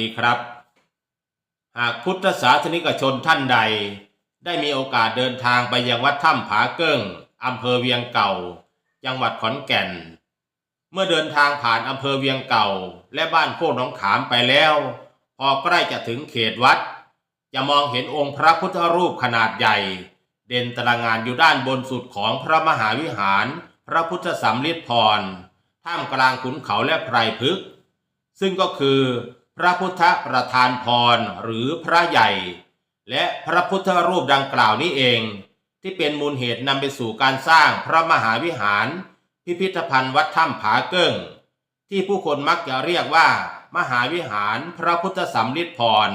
ดีครับ หากพุทธศาสนิกชนท่านใด ได้มีโอกาสเดินทางไปยังวัดถ้ำผาเกิ้งอำเภอเวียงเก่า จังหวัดขอนแก่น เมื่อเดินทางผ่านอำเภอเวียงเก่า และบ้านโคกหนองขามไปแล้ว พอใกล้จะถึงเขตวัด จะมองเห็นองค์พระพุทธรูปขนาดใหญ่ เด่นตระงานอยู่ด้านบนสุดของพระมหาวิหาร พระพุทธสำริดพรท่ามกลางขุนเขาและไพรพฤกษ์ซึ่งก็คือ พระพุทธประธานพรหรือพระใหญ่ และพระพุทธรูปดังกล่าวนี้เอง ที่เป็นมูลเหตุนำไปสู่การสร้างพระมหาวิหาร พิพิธภัณฑ์วัดถ้ำผาเกิ้ง ที่ผู้คนมักจะเรียกว่า มหาวิหารพระพุทธสำริพร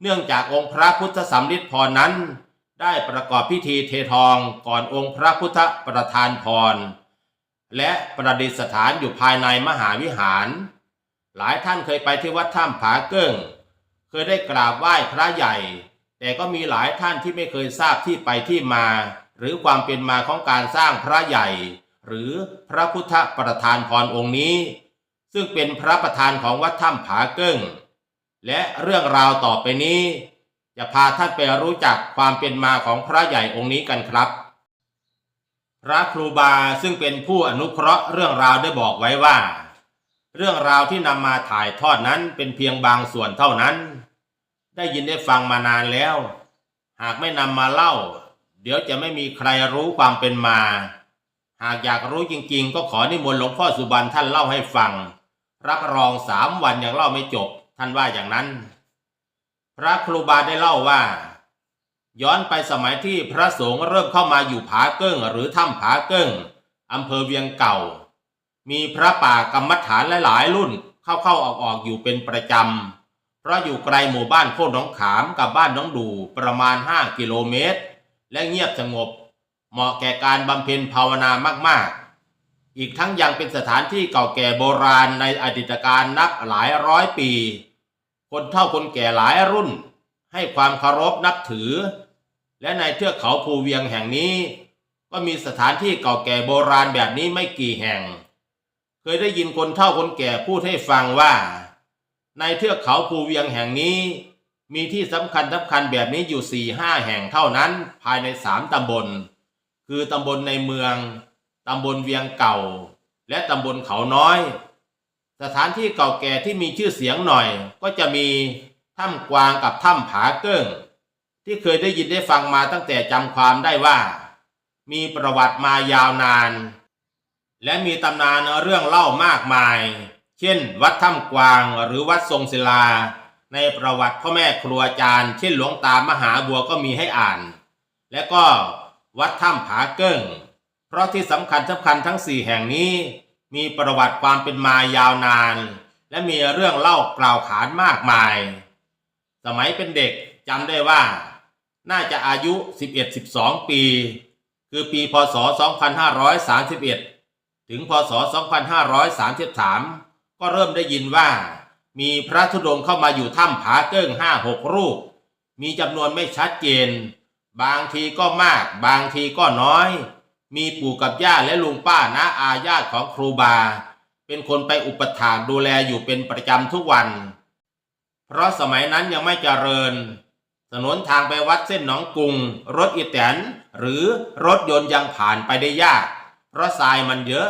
เนื่องจากองค์พระพุทธสำริพรนั้น ได้ประกอบพิธีเททองก่อนองค์พระพุทธประธานพรและประดิษฐานอยู่ภายในมหาวิหาร หลายท่านเคยไปที่วัดถ้ำผาเกิ้ง เคยได้กราบไหว้พระใหญ่ แต่ก็มีหลายท่านที่ไม่เคยทราบที่ไปที่มา หรือความเป็นมาของการสร้างพระใหญ่ หรือพระพุทธประธานพรองค์นี้ ซึ่งเป็นพระประธานของวัดถ้ำผาเกิ้ง และเรื่องราวต่อไปนี้ จะพาท่านไปรู้จักความเป็นมาของพระใหญ่องค์นี้กันครับ พระครูบาซึ่งเป็นผู้อนุเคราะห์เรื่องราวได้บอกไว้ว่า เรื่องราวที่นำมาถ่ายทอดนั้นเป็นเพียงบางส่วนเท่านั้น ได้ยินได้ฟังมานานแล้ว หากไม่นำมาเล่า เดี๋ยวจะไม่มีใครรู้ความเป็นมา หากอยากรู้จริงๆ ก็ขอนิมนต์หลวงพ่อสุบรรณท่านเล่าให้ฟัง รับรองสามวันยังเล่าไม่จบ ท่านว่าอย่างนั้น พระครูบาได้เล่าว่า ย้อนไปสมัยที่พระสงฆ์เริ่มเข้ามาอยู่ผาเกิ้งหรือถ้ำผาเกิ้งอำเภอเวียงเก่า มีพระป่ากรรมฐานหลายๆรุ่นเข้าๆออกๆอยู่เป็นประจำ เพราะอยู่ไกลหมู่บ้านโคกหนองขามกับบ้านน้องดูประมาณ 5 กิโลเมตร และเงียบสงบ เหมาะแก่การบำเพ็ญภาวนามากๆ อีกทั้งยังเป็นสถานที่เก่าแก่โบราณในอดีตการนับหลายร้อยปี คนเฒ่าคนแก่หลายรุ่น ให้ความเคารพนับถือ และในเทือกเขาภูเวียงแห่งนี้ ก็มีสถานที่เก่าแก่โบราณแบบนี้ไม่กี่แห่ง เคยได้ยินคนเฒ่าคนแก่พูดให้ฟังว่า ในเทือกเขาภูเวียงแห่งนี้ มีที่สำคัญสำคัญแบบนี้อยู่สี่ห้าแห่งเท่านั้นภายในสามตำบล คือตำบลในเมืองตำบลเวียงเก่า และตำบลเขาน้อย สถานที่เก่าแก่ที่มีชื่อเสียงหน่อย ก็จะมีถ้ำกวางกับถ้ำผาเกิ้ง ที่เคยได้ยินได้ฟังมาตั้งแต่จำความได้ว่า มีประวัติมายาวนาน และมีตำนานเรื่องเล่ามากมาย เช่น วัดถ้ำกวางหรือวัดทรงศิลา ในประวัติพ่อแม่ครัวอาจารย์ เช่นหลวงตามหาบัวก็มีให้อ่าน และก็วัดถ้ำผาเกิ้ง เพราะที่สำคัญสำคัญทั้งสี่แห่งนี้ มีประวัติความเป็นมายาวนาน และมีเรื่องเล่ากล่าวขานมากมาย สมัยเป็นเด็กจำได้ว่า น่าจะอายุ 11-12 ปี คือปีพศ 2531 ถึงพศ 2533 ก็เริ่มได้ยินว่า มีพระธุดงค์เข้ามาอยู่ถ้ำผาเกิ้งห้าหกรูป มีจำนวนไม่ชัดเจน บางทีก็มาก บางทีก็น้อย มีปู่กับย่าและลุงป้าน้าอาญาติของครูบา เป็นคนไปอุปถากดูแลอยู่เป็นประจำทุกวัน เพราะสมัยนั้นยังไม่เจริญถนนทางไปวัดเส้นหนองกรุง รถอีแตนหรือรถยนต์ยังผ่านไปได้ยาก เพราะทรายมันเยอะ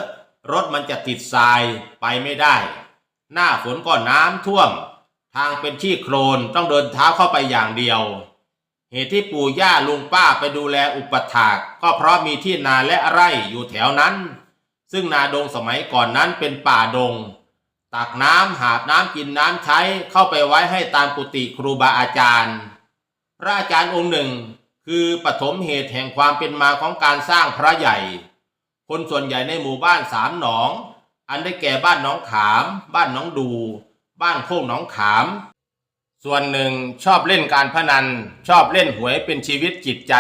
รถมันจะติดทรายไปไม่ได้ หน้าฝนก็น้ำท่วม ทางเป็นที่โคลนต้องเดินเท้าเข้าไปอย่างเดียว เหตุที่ปู่ย่าลุงป้าไปดูแลอุปถาก ก็เพราะมีที่นาและไร่อยู่แถวนั้น ซึ่งนาดงสมัยก่อนนั้นเป็นป่าดง ตักน้ำหาบน้ำกินน้ำใช้เข้าไปไว้ให้ตามกุฏิครูบาอาจารย์ พระอาจารย์องค์หนึ่ง คือปฐมเหตุแห่งความเป็นมาของการสร้างพระใหญ่ คนส่วนใหญ่ในหมู่บ้านสามหนอง อันได้แก่บ้านหนองขาม บ้านหนองดู บ้านโคกหนองขาม ส่วนหนึ่งชอบเล่นการพนัน ชอบเล่นหวยเป็นชีวิตจิตใจ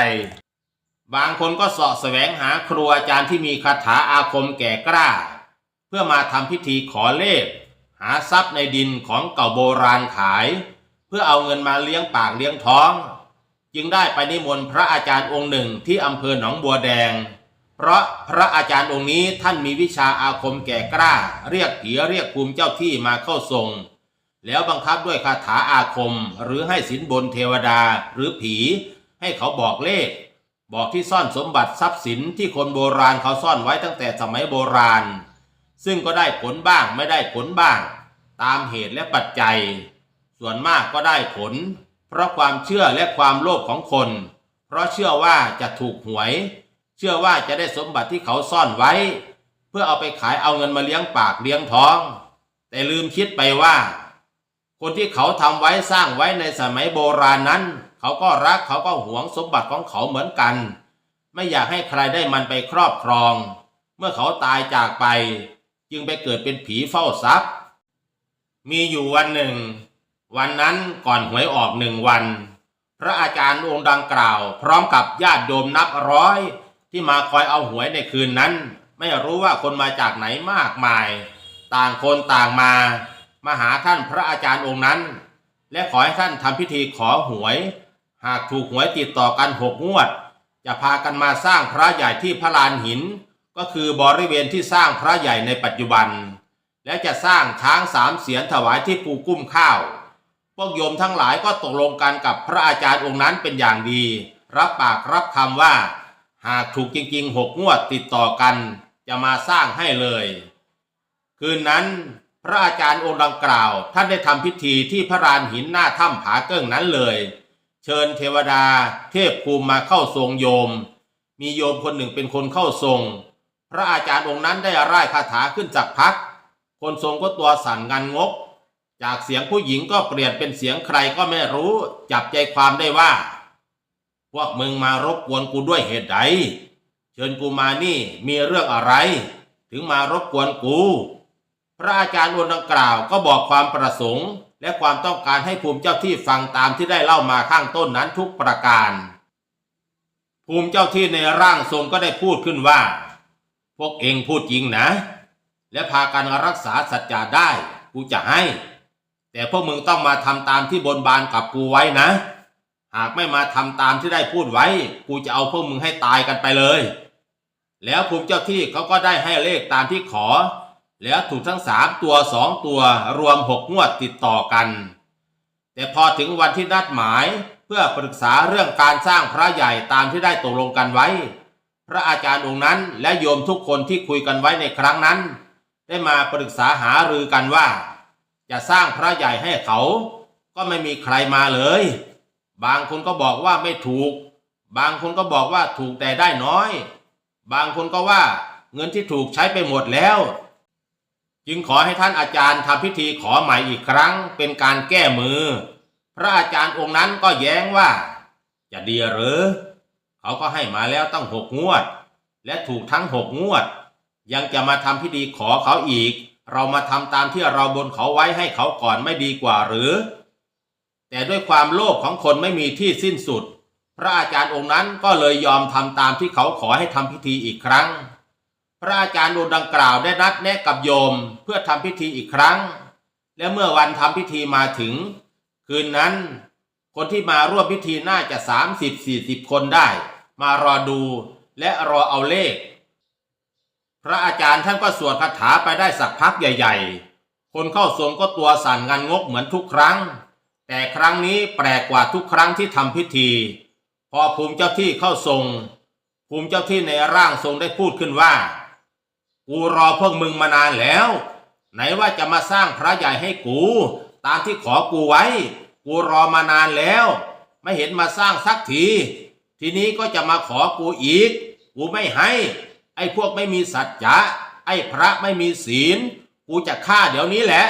บางคนก็เสาะแสวงหาครูอาจารย์ที่มีคาถาอาคมแก่กล้า เพื่อมาทำพิธีขอเลข หาทรัพย์ในดินของเก่าโบราณขาย เพื่อเอาเงินมาเลี้ยงปากเลี้ยงท้อง จึงได้ไปนิมนต์พระอาจารย์องค์หนึ่งที่อำเภอหนองบัวแดง เพราะพระอาจารย์องค์นี้ท่านมีวิชาอาคมแก่กล้า เรียกผีเรียกภูมิเจ้าที่มาเข้าทรง แล้วบังคับด้วยคาถาอาคม หรือให้สินบนเทวดาหรือผี ให้เขาบอกเลข บอกที่ซ่อนสมบัติทรัพย์สินที่คนโบราณเขาซ่อนไว้ตั้งแต่สมัยโบราณ ซึ่งก็ได้ผลบ้างไม่ได้ผลบ้าง ตามเหตุและปัจจัย ส่วนมากก็ได้ผล เพราะความเชื่อและความโลภของคน เพราะเชื่อว่าจะถูกหวย เชื่อว่าจะได้สมบัติที่เขาซ่อนไว้ เพื่อเอาไปขายเอาเงินมาเลี้ยงปากเลี้ยงท้อง แต่ลืมคิดไปว่า คนที่เขาทำไว้สร้างไว้ในสมัยโบราณนั้น เขาก็รักเขาก็หวงสมบัติของเขาเหมือนกัน ไม่อยากให้ใครได้มันไปครอบครอง เมื่อเขาตายจากไป จึงไปเกิดเป็นผีเฝ้าทรัพย์ มีอยู่วันหนึ่ง วันนั้นก่อนหวยออกหนึ่งวัน พระอาจารย์องค์ดังกล่าว พร้อมกับญาติโยมนับร้อย ที่มาคอยเอาหวยในคืนนั้น ไม่รู้ว่าคนมาจากไหนมากมาย ต่างคนต่างมามาหาท่านพระอาจารย์องค์นั้น และขอให้ท่านทำพิธีขอหวย หากถูกหวยติดต่อกันหกงวด จะพากันมาสร้างพระใหญ่ที่พระลานหิน ก็คือบริเวณที่สร้างพระใหญ่ในปัจจุบัน และจะสร้างช้างสามเสียนถวายที่ปูกุ้มข้าว พวกโยมทั้งหลายก็ตกลงกันกับพระอาจารย์องค์นั้นเป็นอย่างดี รับปากรับคำว่า หากถูกจริงๆหกงวดติดต่อกันจะมาสร้างให้เลย คืนนั้นพระอาจารย์องค์ดังกล่าว ท่านได้ทำพิธีที่พระลานหินหน้าถ้ำผาเกิ้งนั้นเลย เชิญเทวดา เทพภูมิมาเข้าทรงโยม มีโยมคนหนึ่งเป็นคนเข้าทรง พระอาจารย์องค์นั้นได้ร่ายคาถาขึ้นจากพัก คนทรงก็ตัวสั่นงันงก จากเสียงผู้หญิงก็เปลี่ยนเป็นเสียงใครก็ไม่รู้ จับใจความได้ว่า พวกมึงมารบกวนกูด้วยเหตุใด เชิญกูมานี่มีเรื่องอะไร ถึงมารบกวนกู พระอาจารย์องค์ดังกล่าวก็บอกความประสงค์ และความต้องการให้ภูมิเจ้าที่ฟังตามที่ได้เล่ามาข้างต้นนั้นทุกประการ ภูมิเจ้าที่ในร่างทรงก็ได้พูดขึ้นว่า พวกเองพูดจริงนะ และพากันรักษาสัจจะได้ กูจะให้ แต่พวกมึงต้องมาทำตามที่บนบานกับกูไว้นะ หากไม่มาทำตามที่ได้พูดไว้ กูจะเอาพวกมึงให้ตายกันไปเลย แล้วภูมิเจ้าที่เขาก็ได้ให้เลขตามที่ขอ แล้วถูกทั้งสามตัวสองตัวรวมหกงวดติดต่อกัน แต่พอถึงวันที่นัดหมายเพื่อปรึกษาเรื่องการสร้างพระใหญ่ตามที่ได้ตกลงกันไว้ พระอาจารย์องค์นั้นและโยมทุกคนที่คุยกันไว้ในครั้งนั้น ได้มาปรึกษาหารือกันว่า จะสร้างพระใหญ่ให้เขา ก็ไม่มีใครมาเลย บางคนก็บอกว่าไม่ถูก บางคนก็บอกว่าถูกแต่ได้น้อย บางคนก็ว่าเงินที่ถูกใช้ไปหมดแล้ว จึงขอให้ท่านอาจารย์ทำพิธีขอใหม่อีกครั้ง เป็นการแก้มือ พระอาจารย์องค์นั้นก็แย้งว่า จะดีหรือ เขาก็ให้มาแล้วตั้งหกงวด และถูกทั้งหกงวด ยังจะมาทำพิธีขอเขาอีก เรามาทำตามที่เราบนเขาไว้ให้เขาก่อนไม่ดีกว่าหรือ แต่ด้วยความโลภของคนไม่มีที่สิ้นสุด พระอาจารย์องค์นั้นก็เลยยอมทำตามที่เขาขอให้ทำพิธีอีกครั้ง พระอาจารย์องค์ดังกล่าวได้นัดแนะกับโยมเพื่อทำพิธีอีกครั้ง และเมื่อวันทำพิธีมาถึง คืนนั้น คนที่มาร่วมพิธีน่าจะ 30-40 คนได้ มารอดูและรอเอาเลข พระอาจารย์ท่านก็สวดคาถาไปได้สักพักใหญ่ ๆ คนเข้าทรงก็ตัวสั่นงันงกเหมือนทุกครั้ง แต่ครั้งนี้แปลกกว่าทุกครั้งที่ทำพิธี พอภูมิเจ้าที่เข้าทรง ภูมิเจ้าที่ในร่างทรงได้พูดขึ้นว่า กูรอพวกมึงมานานแล้ว ไหนว่าจะมาสร้างพระใหญ่ให้กู ตามที่ขอกูไว้ กูรอมานานแล้ว ไม่เห็นมาสร้างสักที ทีนี้ก็จะมาขอกูอีก กูไม่ให้ ไอ้พวกไม่มีสัจจะไอ้พระไม่มีศีล กูจะฆ่าเดี๋ยวนี้แหละ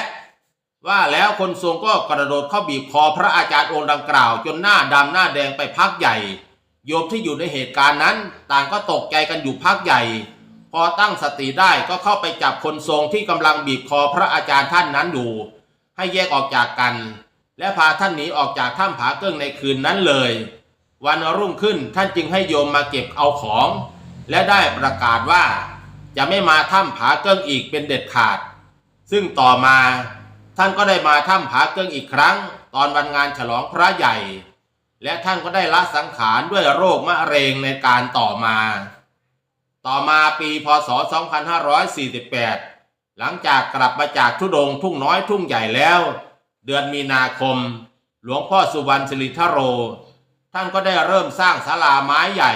ว่าแล้วคนทรงก็กระโดดเข้าบีบคอพระอาจารย์องค์ดังกล่าว จนหน้าดำหน้าแดงไปพักใหญ่ โยมที่อยู่ในเหตุการณ์นั้น ต่างก็ตกใจกันอยู่พักใหญ่ พอตั้งสติได้ก็เข้าไปจับคนทรงที่กำลังบีบคอพระอาจารย์ท่านนั้นอยู่ ให้แยกออกจากกัน และพาท่านหนีออกจากถ้ำผาเกิ้งในคืนนั้นเลย วันรุ่งขึ้นท่านจึงให้โยมมาเก็บเอาของ และได้ประกาศว่า จะไม่มาถ้ำผาเกิ้งอีกเป็นเด็ดขาด ซึ่งต่อมา ท่านก็ได้มาถ้ำผาเกิ้งอีกครั้ง ตอนวันงานฉลองพระใหญ่ และท่านก็ได้ละสังขารด้วยโรคมะเร็งในการต่อมา ต่อมาปีพศ 2548 หลังจากกลับมาจากทุดงทุ่งน้อยทุ่งใหญ่แล้ว เดือนมีนาคม หลวงพ่อสุวรรณสิริทโร ท่านก็ได้เริ่มสร้างศาลาไม้ใหญ่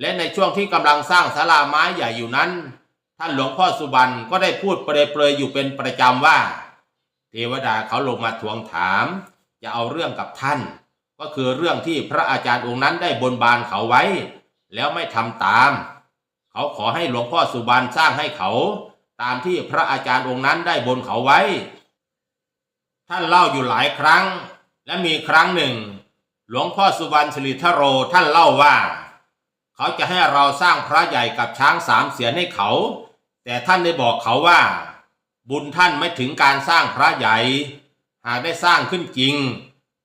และในช่วงที่กำลังสร้างศาลาไม้ใหญ่อยู่นั้น ท่านหลวงพ่อสุวรรณก็ได้พูดเปรยๆอยู่เป็นประจำว่า เทวดาเขาลงมาทวงถาม จะเอาเรื่องกับท่าน ก็คือเรื่องที่พระอาจารย์องค์นั้นได้บนบานเขาไว้ แล้วไม่ทำตาม เขาขอให้หลวงพ่อสุบรรณสร้างให้เขา ตามที่พระอาจารย์องค์นั้นได้บนเขาไว้ ท่านเล่าอยู่หลายครั้ง และมีครั้งหนึ่ง หลวงพ่อสุบรรณสิริทโรท่านเล่าว่า เขาจะให้เราสร้างพระใหญ่กับช้างสามเสียนให้เขา แต่ท่านได้บอกเขาว่า บุญท่านไม่ถึงการสร้างพระใหญ่ หากได้สร้างขึ้นจริง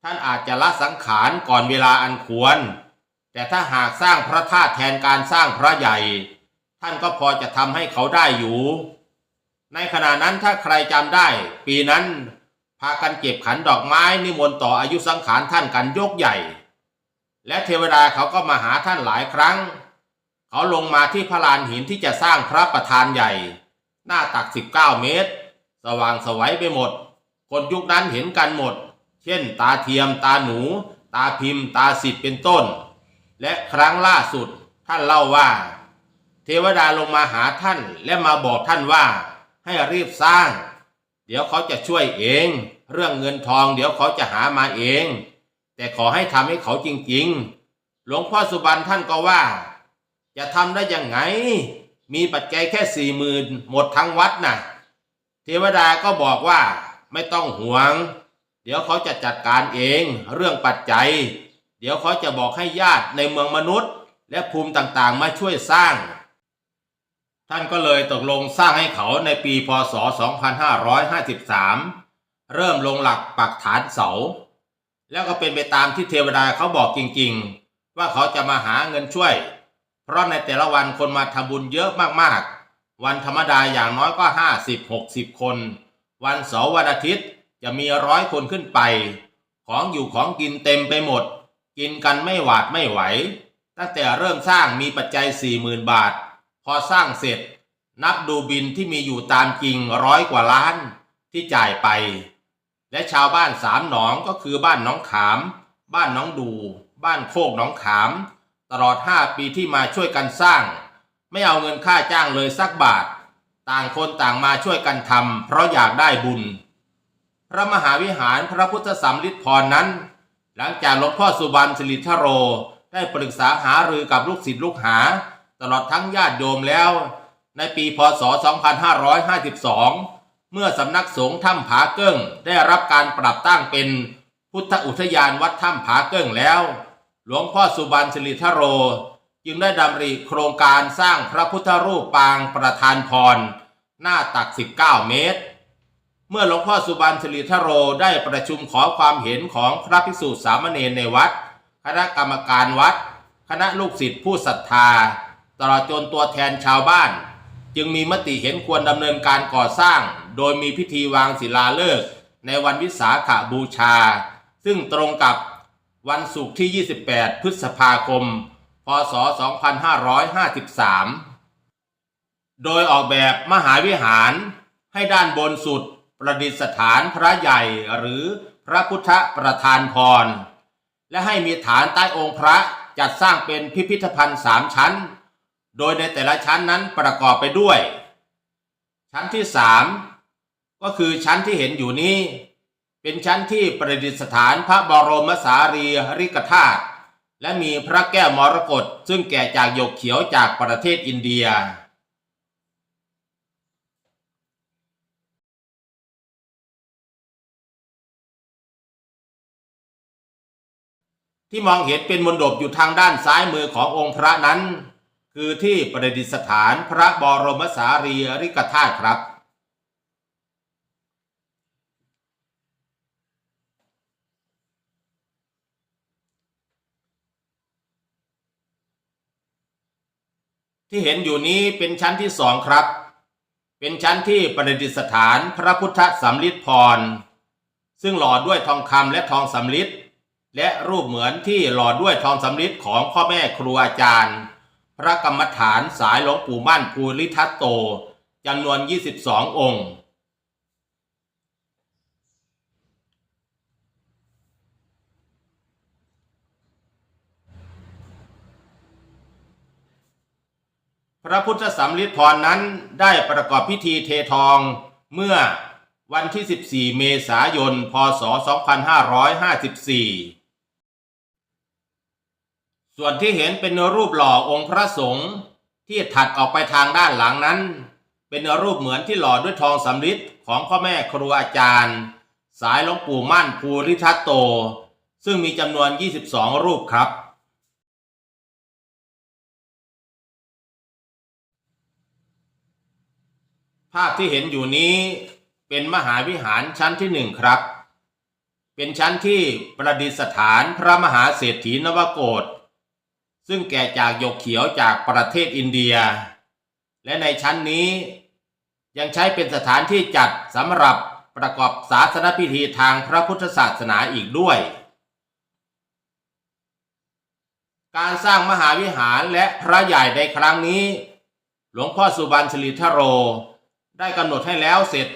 ท่านอาจจะละสังขารก่อนเวลาอันควร แต่ถ้าหากสร้างพระธาตุแทนการสร้างพระใหญ่ ท่านก็พอจะทำให้เขาได้อยู่ ในขณะนั้นถ้าใครจำได้ ปีนั้นพากันเก็บขันดอกไม้นิมนต์ต่ออายุสังขารท่านกันยกใหญ่ และเทวดาเขาก็มาหาท่านหลายครั้ง เขาลงมาที่พระลานหินที่จะสร้างพระประธานใหญ่ หน้าตัก 19 เมตร สว่างสวัยไปหมด คนยุคนั้นเห็นกันหมด เช่น ตาเทียม ตาหนู ตาพิมพ์ ตาสิทธิ์เป็นต้น และครั้งล่าสุดท่านเล่าว่า เทวดาลงมาหาท่านและมาบอกท่านว่าให้รีบสร้าง เดี๋ยวเขาจะช่วยเอง เรื่องเงินทองเดี๋ยวเขาจะหามาเอง แต่ขอให้ทำให้เขาจริงๆ หลวงพ่อสุบรรณท่านก็ว่า จะทำได้ยังไง มีปัจจัยแค่สี่หมื่นหมดทั้งวัดน่ะ เทวดาก็บอกว่าไม่ต้องห่วง เดี๋ยวเขาจะจัดการเองเรื่องปัจจัย เดี๋ยวเขาจะบอกให้ญาติในเมืองมนุษย์ และภูมิต่างๆมาช่วยสร้าง ท่านก็เลยตกลงสร้างให้เขาในปีพศ 2553 เริ่มลงหลักปักฐานเสา แล้วก็เป็นไปตามที่เทวดาเขาบอกจริงๆ ว่าเขาจะมาหาเงินช่วย เพราะในแต่ละวันคนมาทำบุญเยอะมากๆ วันธรรมดาอย่างน้อยก็ 50-60 คน วันเสาร์วันอาทิตย์จะมีร้อยคนขึ้นไป ของอยู่ของกินเต็มไปหมด กินกันไม่หวาดไม่ไหว ตั้งแต่เริ่มสร้างมีปัจจัย 40,000 บาท พอสร้างเสร็จ นับดูบินที่มีอยู่ตามจริงร้อยกว่าล้านที่จ่ายไป และชาวบ้านสามหนองก็คือบ้านน้องขาม บ้านน้องดู บ้านโคกน้องขาม ตลอด 5 ปีที่มาช่วยกันสร้าง ไม่เอาเงินค่าจ้างเลยสักบาท ต่างคนต่างมาช่วยกันทำเพราะอยากได้บุญ พระมหาวิหารพระพุทธสัมฤทธิพรนั้น หลังจากหลวงพ่อสุบรรณสิริทโร ได้ปรึกษาหารือกับลูกศิษย์ลูกหา ตลอดทั้งญาติโยมแล้ว ในปีพศ 2552 เมื่อสำนักสงฆ์ถ้ำผาเกิ้งได้รับการปรับตั้งเป็นพุทธอุทยานวัดถ้ำผาเกิ้งแล้ว หลวงพ่อสุบรรณสิริทโร จึงได้ดำริโครงการสร้างพระพุทธรูปปางประธานพร หน้าตัก 19 เมตร เมื่อหลวงพ่อสุบรรณสิริทโรได้ประชุมขอความเห็นของพระภิกษุสามเณรในวัด คณะกรรมการวัด คณะลูกศิษย์ผู้ศรัทธา ตลอดจนตัวแทนชาวบ้าน จึงมีมติเห็นควรดำเนินการก่อสร้าง โดยมีพิธีวางศิลาฤกษ์ในวันวิสาขบูชา ซึ่งตรงกับ วันศุกร์ที่ 28 พฤษภาคม พศ 2553 โดยออกแบบมหาวิหารให้ด้านบนสุดประดิษฐานพระใหญ่หรือพระพุทธประธานพร และให้มีฐานใต้องค์พระจัดสร้างเป็นพิพิธภัณฑ์สามชั้น โดยในแต่ละชั้นนั้นประกอบไปด้วย ชั้นที่สามก็คือชั้นที่เห็นอยู่นี้ เป็นชั้นที่ประดิษฐานพระบรมสารีริกธาตุและมีพระแก้วมรกตซึ่งแกะจากหยกเขียวจากประเทศอินเดีย ที่มองเห็นเป็นมณฑปอยู่ทางด้านซ้ายมือขององค์พระนั้น คือที่ประดิษฐานพระบรมสารีริกธาตุครับ ที่เห็นอยู่นี้เป็นชั้นที่สองครับ เป็นชั้นที่ประดิษฐานพระพุทธสำริดพร ซึ่งหล่อด้วยทองคำและทองสำริดและรูปเหมือนที่หล่อด้วยทองสำริดของพ่อแม่ครูอาจารย์ พระกรรมฐานสายหลวงปู่มั่นภูริทัตโตจำนวน 22 องค์ พระพุทธสำริดพรนั้นได้ประกอบพิธีเททองเมื่อวันที่ 14 เมษายน พศ 2554 ส่วนที่เห็นเป็นรูปหล่อองค์พระสงฆ์ที่ถัดออกไปทางด้านหลังนั้น เป็นรูปเหมือนที่หล่อด้วยทองสำริดของพ่อแม่ครูอาจารย์ สายหลวงปู่มั่นภูริทัตโต ซึ่งมีจำนวน 22 รูปครับ ภาพที่เห็นอยู่นี้เป็นมหาวิหารชั้นที่หนึ่งครับ เป็นชั้นที่ประดิษฐานพระมหาเศรษฐีนวโกฏซึ่งแก่จากหยกเขียวจากประเทศอินเดีย และในชั้นนี้ยังใช้เป็นสถานที่จัดสำหรับประกอบศาสนพิธีทางพระพุทธศาสนาอีกด้วย การสร้างมหาวิหารและพระใหญ่ในครั้งนี้ หลวงพ่อสุบรรณชลิทโร ได้กำหนดให้แล้วเสร็จ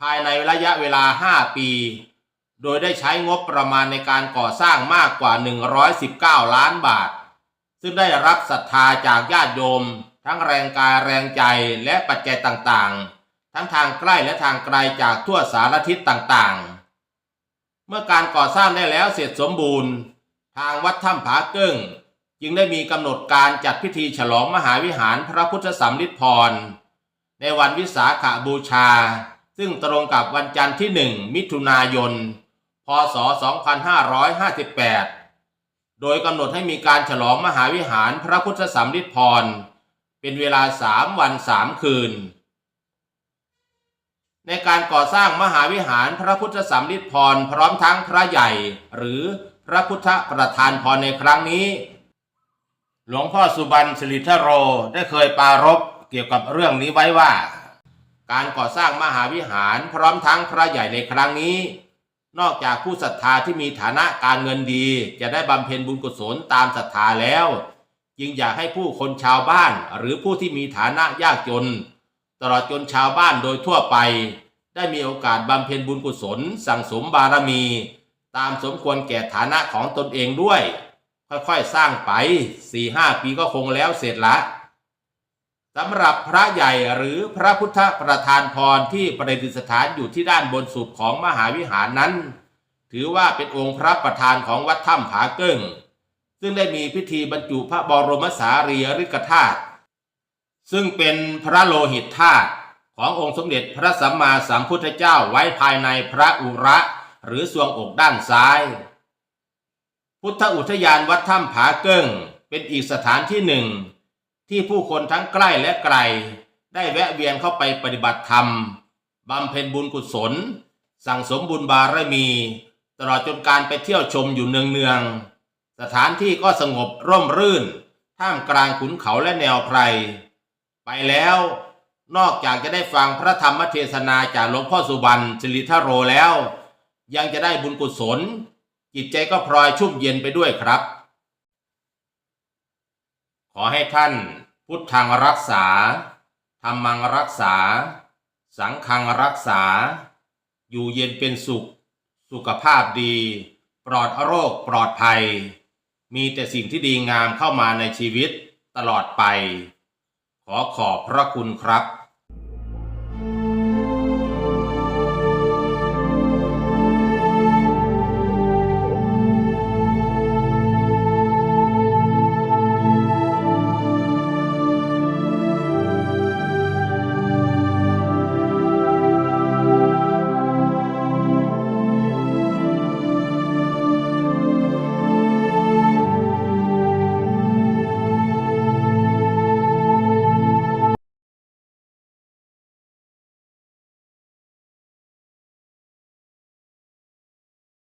ภายในระยะเวลา 5 ปี โดยได้ใช้งบประมาณในการก่อสร้างมากกว่า 119 ล้านบาท ซึ่งได้รับศรัทธาจากญาติโยม ทั้งแรงกายแรงใจและปัจจัยต่างๆ ทั้งทางใกล้และทางไกลจากทั่วสารทิศต่างๆ เมื่อการก่อสร้างได้แล้วเสร็จสมบูรณ์ ทางวัดถ้ำผาเกิ้ง จึงได้มีกำหนดการจัดพิธีฉลองมหาวิหารพระพุทธสำริดพร ในวันวิสาขบูชา ซึ่งตรงกับวันจันทร์ที่หนึ่งมิถุนายน พศ 2558 โดยกำหนดให้มีการฉลองมหาวิหารพระพุทธสำริพร เป็นเวลาสามวันสามคืน ในการก่อสร้างมหาวิหารพระพุทธสำริพรพร้อมทั้งพระใหญ่ หรือพระพุทธประธานพรในครั้งนี้ หลวงพ่อสุบรรณสิริทโรได้เคยปรารภ เกี่ยวกับเรื่องนี้ไว้ว่า การก่อสร้างมหาวิหารพร้อมทั้งพระใหญ่ในครั้งนี้ นอกจากผู้ศรัทธาที่มีฐานะการเงินดี จะได้บำเพ็ญบุญกุศลตามศรัทธาแล้วจึงอยากให้ผู้คนชาวบ้านหรือผู้ที่มีฐานะยากจน ตลอดจนชาวบ้านโดยทั่วไป ได้มีโอกาสบำเพ็ญบุญกุศล สั่งสมบารมี ตามสมควรแก่ฐานะของตนเองด้วย ค่อยๆสร้างไปสี่ห้าปีก็คงแล้วเสร็จละ สำหรับพระใหญ่หรือพระพุทธประธานพรที่ประดิษฐานอยู่ที่ด้านบนสุดของมหาวิหารนั้น ถือว่าเป็นองค์พระประธานของวัดถ้ำผาเกิ้ง ซึ่งได้มีพิธีบรรจุพระบรมสารีริกธาตุซึ่งเป็นพระโลหิตธาตุขององค์สมเด็จพระสัมมาสัมพุทธเจ้าไว้ภายในพระอุระหรือทรวงอกด้านซ้าย พุทธอุทยานวัดถ้ำผาเกิ้ง เป็นอีกสถานที่หนึ่ง ที่ผู้คนทั้งใกล้และไกล ได้แวะเวียนเข้าไปปฏิบัติธรรมบำเพ็ญบุญกุศล สั่งสมบุญบารมี ตลอดจนการไปเที่ยวชมอยู่เนืองๆสถานที่ก็สงบร่มรื่น ท่ามกลางขุนเขาและแนวไพร ไปแล้วนอกจากจะได้ฟังพระธรรมเทศนาจากหลวงพ่อสุบรรณสิริทโรแล้ว ยังจะได้บุญกุศล จิตใจก็พลอยชุ่มเย็นไปด้วยครับ ขอให้ท่านพุทธังรักษาธรรมังรักษา สังฆังรักษา อยู่เย็นเป็นสุข สุขภาพดี ปลอดโรคปลอดภัย มีแต่สิ่งที่ดีงามเข้ามาในชีวิตตลอดไป ขอขอบพระคุณครับ